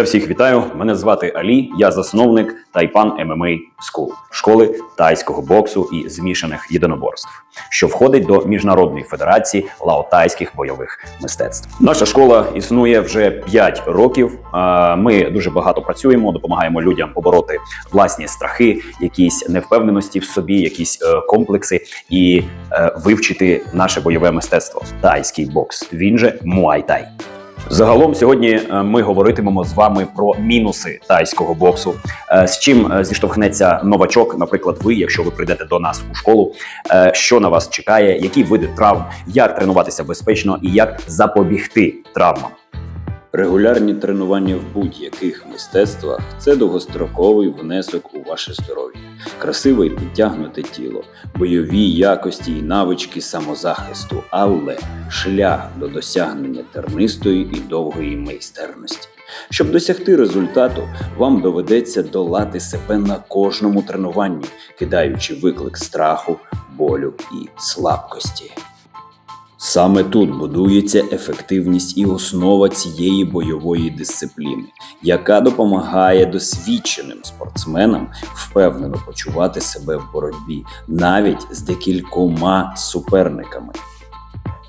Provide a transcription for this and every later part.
Я всіх вітаю. Мене звати Алі. Я засновник Тайпан MMA School школи тайського боксу і змішаних єдиноборств, що входить до міжнародної федерації лаотайських бойових мистецтв. Наша школа існує вже 5 років. Ми дуже багато працюємо, допомагаємо людям побороти власні страхи, якісь невпевненості в собі, якісь е, комплекси і е, вивчити наше бойове мистецтво тайський бокс. Він же муайтай. Загалом сьогодні е, ми говоритимемо з вами про мінуси тайського боксу. Е, З чим е, зіштовхнеться новачок, наприклад, ви, якщо ви прийдете до нас у школу, що на вас чекає, які види травм, як тренуватися безпечно і як запобігти травмам. Регулярні тренування в будь-яких мистецтвах це довгостроковий внесок у ваше здоров'я, красиве і підтягнуте тіло, бойові якості і навички самозахисту, але шлях до досягнення тернистої і довгої майстерності. Щоб досягти результату, вам доведеться долати себе на кожному тренуванні, кидаючи виклик страху, болю і слабкості. Саме тут будується ефективність і основа цієї бойової дисципліни, яка допомагає досвідченим спортсменам впевнено почувати себе в боротьбі навіть з декількома суперниками.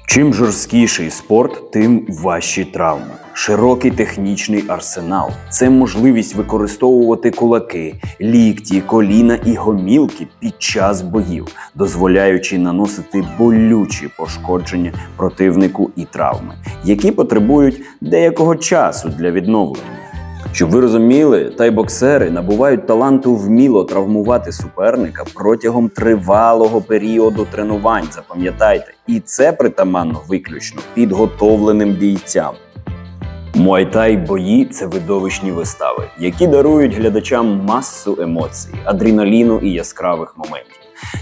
Чим жорсткіший спорт, тим важчі травми. Широкий технічний арсенал це можливість використовувати кулаки, лікті, коліна і гомілки під час боїв, дозволяючи наносити болючі пошкодження противнику і травми, які потребують деякого часу для відновлення. Щоб ви розуміли, тайбоксери набувають таланту вміло травмувати суперника протягом тривалого періоду тренувань. Запам'ятайте, і це притаманно виключно підготовленим бійцям. Муайтай бої це видовищні вистави, які дарують глядачам масу емоцій, адреналіну і яскравих моментів.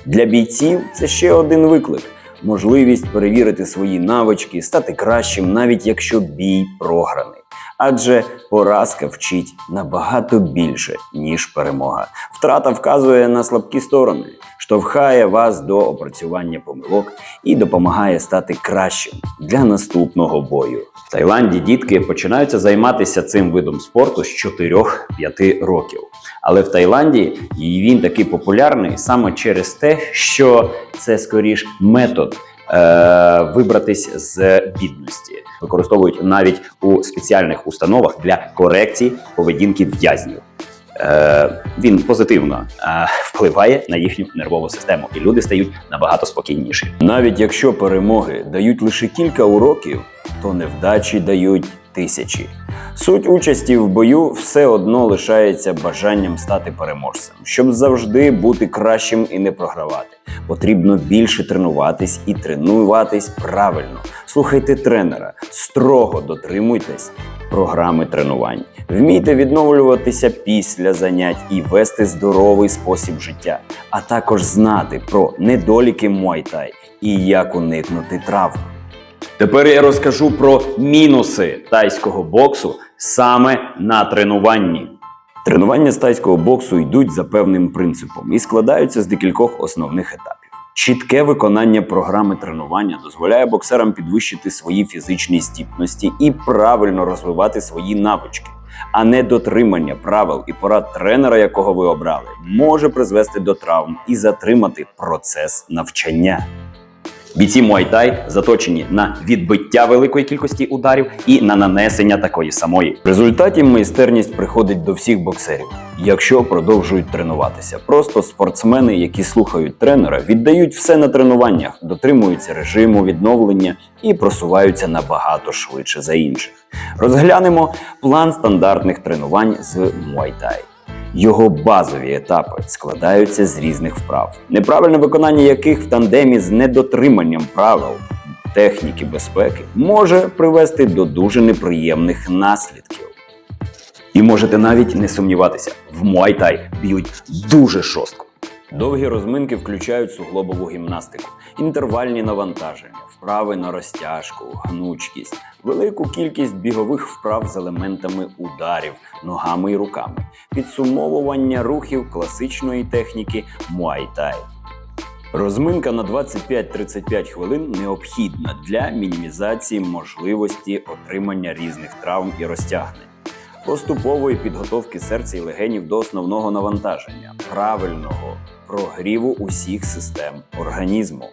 Для бійців це ще один виклик можливість перевірити свої навички, стати кращим, навіть якщо бій програний. Адже поразка вчить набагато більше, ніж перемога. Втрата вказує на слабкі сторони, штовхає вас до опрацювання помилок і допомагає стати кращим для наступного бою. В Таїланді дітки починаються займатися цим видом спорту з 4-5 років. Але в Таїланді він такий популярний саме через те, що це скоріш метод вибратись з бідності. Використовують навіть у спеціальних установах для корекції поведінки в'язнів. Е, він позитивно е, впливає на їхню нервову систему, і люди стають набагато спокійніші. Навіть якщо перемоги дають лише кілька уроків, то невдачі дають тисячі. Суть участі в бою все одно лишається бажанням стати переможцем, щоб завжди бути кращим і не програвати. Потрібно більше тренуватись і тренуватись правильно. Слухайте тренера, строго дотримуйтесь програми тренувань. Вмійте відновлюватися після занять і вести здоровий спосіб життя, а також знати про недоліки Муайтай і як уникнути травм. Тепер я розкажу про мінуси тайського боксу саме на тренуванні. Тренування з тайського боксу йдуть за певним принципом і складаються з декількох основних етапів. Чітке виконання програми тренування дозволяє боксерам підвищити свої фізичні здібності і правильно розвивати свої навички, а не дотримання правил і порад тренера, якого ви обрали, може призвести до травм і затримати процес навчання. Бійці Муайтай заточені на відбиття великої кількості ударів і на нанесення такої самої. В результаті майстерність приходить до всіх боксерів, якщо продовжують тренуватися. Просто спортсмени, які слухають тренера, віддають все на тренуваннях, дотримуються режиму відновлення і просуваються набагато швидше за інших. Розглянемо план стандартних тренувань з Муайтай. Його базові етапи складаються з різних вправ, неправильне виконання яких в тандемі з недотриманням правил техніки безпеки може привести до дуже неприємних наслідків. І можете навіть не сумніватися, в Муайтай б'ють дуже жорстко. Довгі розминки включають суглобову гімнастику, інтервальні навантаження, вправи на розтяжку, гнучкість, велику кількість бігових вправ з елементами ударів ногами і руками, підсумовування рухів класичної техніки Муайтай. Розминка на 25-35 хвилин необхідна для мінімізації можливості отримання різних травм і розтягнень. Поступової підготовки серця і легенів до основного навантаження, правильного прогріву усіх систем організму.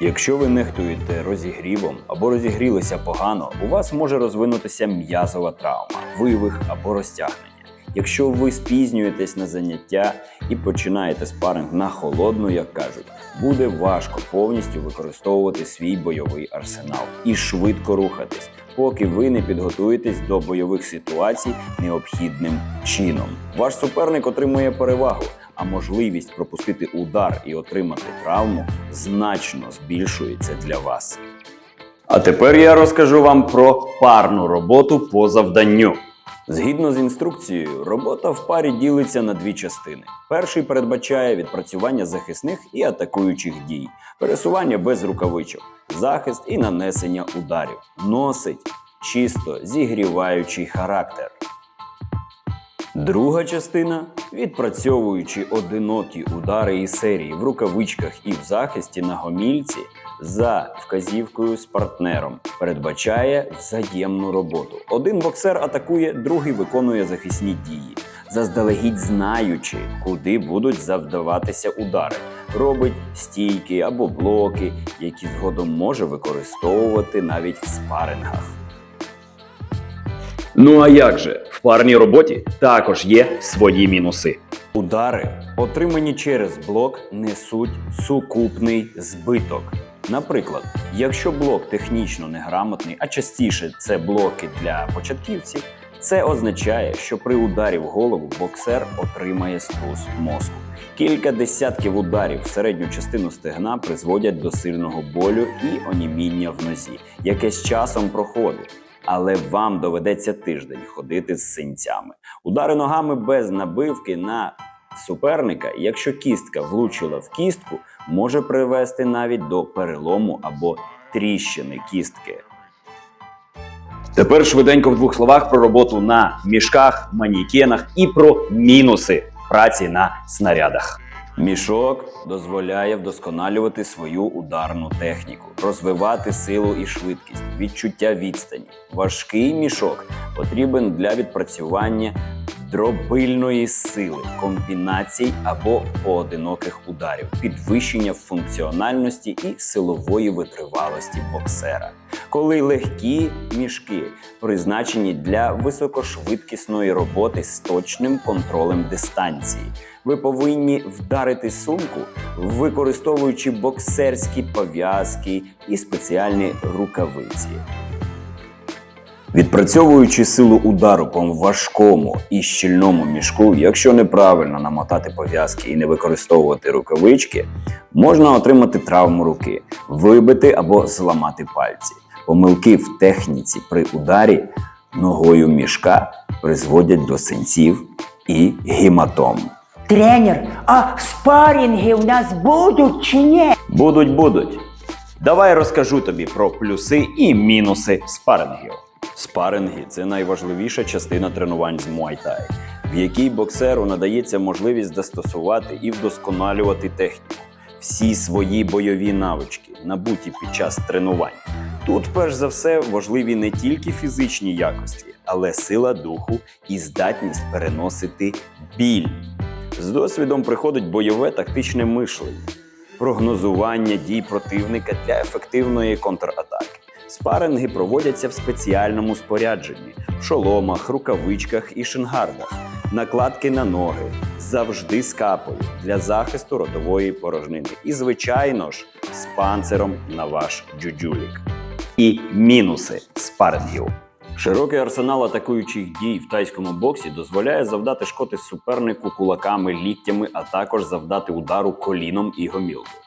Якщо ви нехтуєте розігрівом або розігрілися погано, у вас може розвинутися м'язова травма, вивих або розтягнення. Якщо ви спізнюєтесь на заняття і починаєте спаринг на холодну, як кажуть, буде важко повністю використовувати свій бойовий арсенал і швидко рухатись, поки ви не підготуєтесь до бойових ситуацій необхідним чином. Ваш суперник отримує перевагу, а можливість пропустити удар і отримати травму значно збільшується для вас. А тепер я розкажу вам про парну роботу по завданню. Згідно з інструкцією, робота в парі ділиться на дві частини. Перший передбачає відпрацювання захисних і атакуючих дій, пересування без рукавичок, захист і нанесення ударів, носить чисто зігріваючий характер. Друга частина, відпрацьовуючи одинокі удари і серії в рукавичках і в захисті на гомільці, за вказівкою з партнером, передбачає взаємну роботу. Один боксер атакує, другий виконує захисні дії, заздалегідь знаючи, куди будуть завдаватися удари. Робить стійки або блоки, які згодом може використовувати навіть в спарингах. Ну а як же? Парній роботі також є свої мінуси. Удари, отримані через блок, несуть сукупний збиток. Наприклад, якщо блок технічно неграмотний, а частіше це блоки для початківців, це означає, що при ударі в голову боксер отримає струс мозку. Кілька десятків ударів в середню частину стегна призводять до сильного болю і оніміння в нозі, яке з часом проходить. Але вам доведеться тиждень ходити з синцями. Удари ногами без набивки на суперника, якщо кістка влучила в кістку, може привести навіть до перелому або тріщини кістки. Тепер швиденько в двох словах про роботу на мішках, манікенах і про мінуси праці на снарядах. Мішок дозволяє вдосконалювати свою ударну техніку, розвивати силу і швидкість, відчуття відстані. Важкий мішок потрібен для відпрацювання дробильної сили, комбінацій або поодиноких ударів, підвищення функціональності і силової витривалості боксера. Коли легкі мішки призначені для високошвидкісної роботи з точним контролем дистанції. Ви повинні вдарити сумку, використовуючи боксерські пов'язки і спеціальні рукавиці. Відпрацьовуючи силу удару по важкому і щільному мішку, якщо неправильно намотати пов'язки і не використовувати рукавички, можна отримати травму руки, вибити або зламати пальці. Помилки в техніці при ударі ногою мішка призводять до синців і гематом. Тренер, а спарринги у нас будуть чи ні? Будуть, будуть. Давай розкажу тобі про плюси і мінуси спарингів. Спаринги це найважливіша частина тренувань з Muay-Thai, в якій боксеру надається можливість застосувати і вдосконалювати техніку, всі свої бойові навички, набуті під час тренувань. Тут, перш за все, важливі не тільки фізичні якості, але сила духу і здатність переносити біль. З досвідом приходить бойове тактичне мишлення, прогнозування дій противника для ефективної контратаки. Спаринги проводяться в спеціальному спорядженні, в шоломах, рукавичках і шингардах, накладки на ноги, завжди з капою для захисту ротової порожнини. І, звичайно ж, з панциром на ваш джуджулік. І мінуси спарингів. Широкий арсенал атакуючих дій в тайському боксі дозволяє завдати шкоди супернику кулаками, ліктями, а також завдати удару коліном і гомілкою.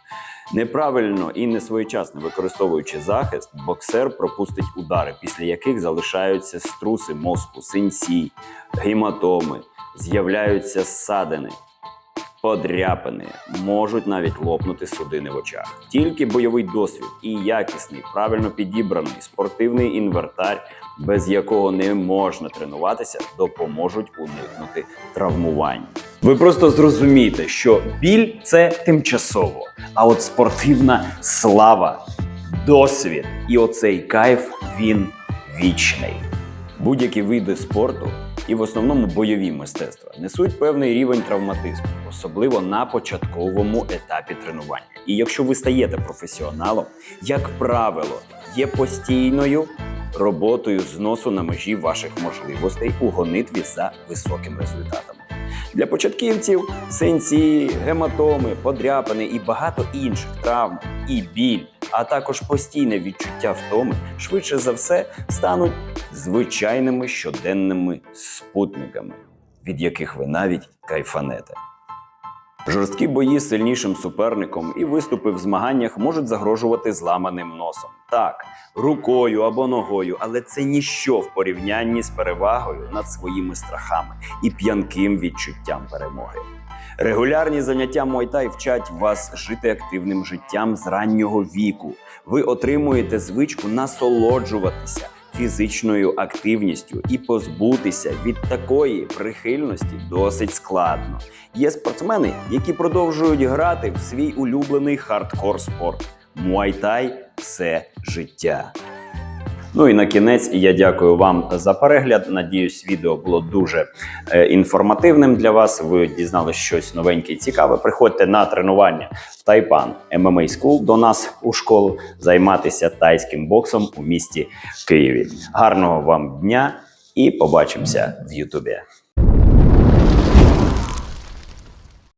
Неправильно і несвоєчасно використовуючи захист, боксер пропустить удари, після яких залишаються струси мозку, синці, гематоми, з'являються ссадини, подряпини, можуть навіть лопнути судини в очах. Тільки бойовий досвід і якісний, правильно підібраний спортивний інвертар, без якого не можна тренуватися, допоможуть уникнути травмувань. Ви просто зрозумієте, що біль це тимчасово, а от спортивна слава, досвід і оцей кайф він вічний. Будь-які види спорту і в основному бойові мистецтва несуть певний рівень травматизму, особливо на початковому етапі тренування. І якщо ви стаєте професіоналом, як правило, є постійною роботою зносу на межі ваших можливостей у гонитві за високим результатом. Для початківців синці, гематоми, подряпини і багато інших травм і біль, а також постійне відчуття втоми, швидше за все стануть звичайними щоденними спутниками, від яких ви навіть кайфанете. Жорсткі бої з сильнішим суперником і виступи в змаганнях можуть загрожувати зламаним носом. Так, рукою або ногою, але це ніщо в порівнянні з перевагою над своїми страхами і п'янким відчуттям перемоги. Регулярні заняття Муайтай вчать вас жити активним життям з раннього віку. Ви отримуєте звичку насолоджуватися фізичною активністю і позбутися від такої прихильності досить складно. Є спортсмени, які продовжують грати в свій улюблений хардкор спорт. Муайтай все життя. Ну і на кінець я дякую вам за перегляд. Надіюсь, відео було дуже е, інформативним для вас. Ви дізналися щось новеньке і цікаве. Приходьте на тренування в Тайпан MMA School до нас у школу займатися тайським боксом у місті Києві. Гарного вам дня і побачимося в Ютубі.